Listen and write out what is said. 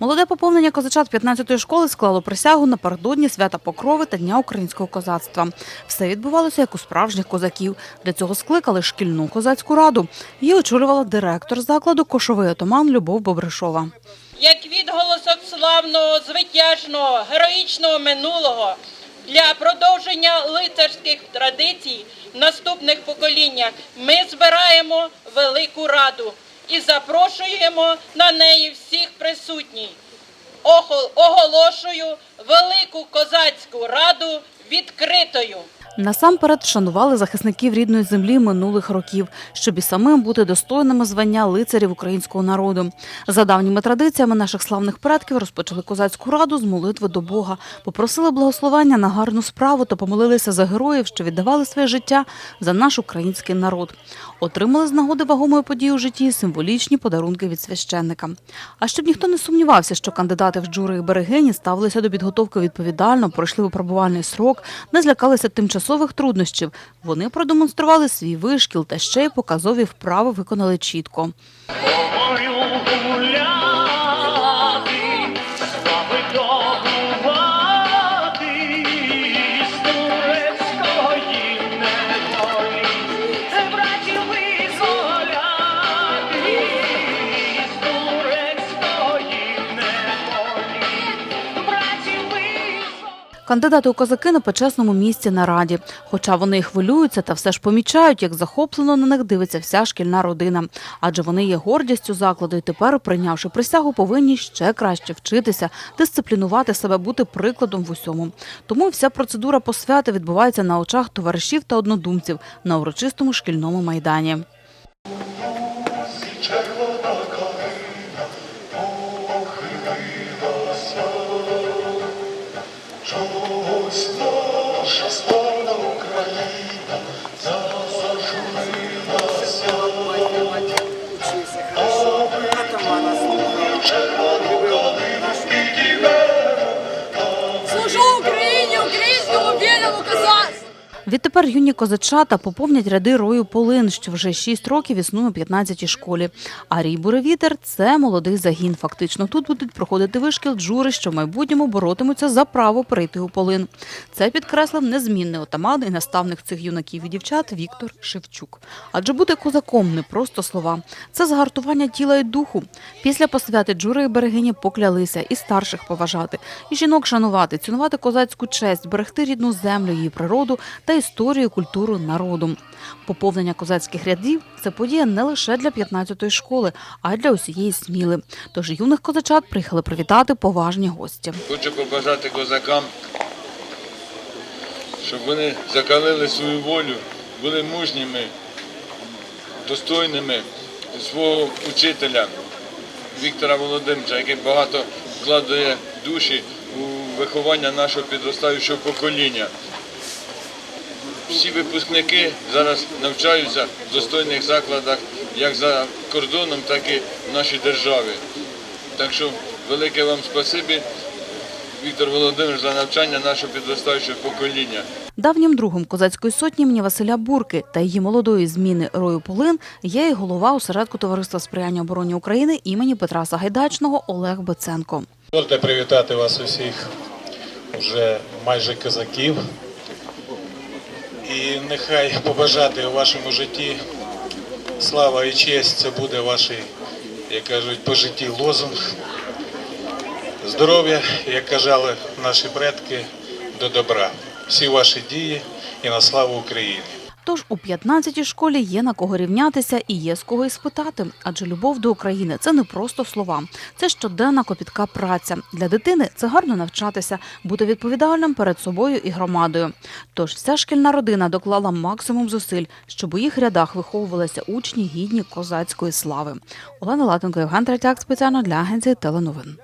Молоде поповнення козачат 15-ї школи склало присягу напередодні свята Покрови та Дня українського козацтва. Все відбувалося як у справжніх козаків. Для цього скликали шкільну козацьку раду. Її очолювала директор закладу кошовий отаман Любов Бобришова. як відголосок славного, звитяжного, героїчного минулого для продовження лицарських традицій наступних поколіннях ми збираємо велику раду і запрошуємо на неї всіх присутніх. Оголошую велику козацьку раду відкритою. Насамперед вшанували захисників рідної землі минулих років, щоб і самим бути достойними звання лицарів українського народу. За давніми традиціями наших славних предків розпочали козацьку раду з молитви до Бога, попросили благословення на гарну справу та помолилися за героїв, що віддавали своє життя за наш український народ. Отримали з нагоди вагомої події у житті символічні подарунки від священника. А щоб ніхто не сумнівався, що кандидати в джури і берегині ставилися до підготовки відповідально, пройшли випробувальний срок, не злякалися тимчасових труднощів. Вони продемонстрували свій вишкіл та ще й показові вправи виконали чітко. Кандидати у козаки на почесному місці на раді. Хоча вони і хвилюються та все ж помічають, як захоплено на них дивиться вся шкільна родина. Адже вони є гордістю закладу і тепер, прийнявши присягу, повинні ще краще вчитися, дисциплінувати себе, бути прикладом в усьому. Тому вся процедура посвяти відбувається на очах товаришів та однодумців на урочистому шкільному майдані. Відтепер юні козачата поповнять ряди рою полин, що вже 6 років існує у 15-й школі. А рій буревітер – це молодий загін. Фактично тут будуть проходити вишкіл джури, що в майбутньому боротимуться за право перейти у полин. Це підкреслив незмінний отаман і наставник цих юнаків і дівчат Віктор Шевчук. Адже бути козаком не просто слова. Це згартування тіла і духу. Після посвяти джури і берегині поклялися і старших поважати, і жінок шанувати, цінувати козацьку честь, берегти рідну землю, її природу та історію, і культуру народу. Поповнення козацьких рядів це подія не лише для 15-ї школи, а й для усієї сміли. Тож юних козачат приїхали привітати поважні гості. Хочу побажати козакам, щоб вони закалили свою волю, були мужніми, достойними свого учителя Віктора Володимировича, який багато вкладає душі у виховання нашого підростаючого покоління. Всі випускники зараз навчаються в достойних закладах як за кордоном, так і в нашій державі. Так що велике вам спасибі, Віктор Володимирович, за навчання нашого підростаючого покоління. Давнім другом козацької сотні імені Василя Бурки та її молодої зміни Рою Полин є і голова осередку товариства сприяння обороні України імені Петра Сагайдачного Олег Беценко. Дозвольте привітати вас усіх вже майже козаків. І нехай побажати у вашому житті слава і честь це буде ваш, як кажуть, по житті лозунг. Здоров'я, як казали наші предки, до добра. Всі ваші дії і на славу Україні. Тож у 15-й школі є на кого рівнятися і є з кого і спитати. Адже любов до України це не просто слова, це щоденна копітка праця. Для дитини це гарно навчатися, бути відповідальним перед собою і громадою. Тож вся шкільна родина доклала максимум зусиль, щоб у їх рядах виховувалися учні гідні козацької слави. Олена Латенко, Євген Третяк спеціально для агенції теленовин.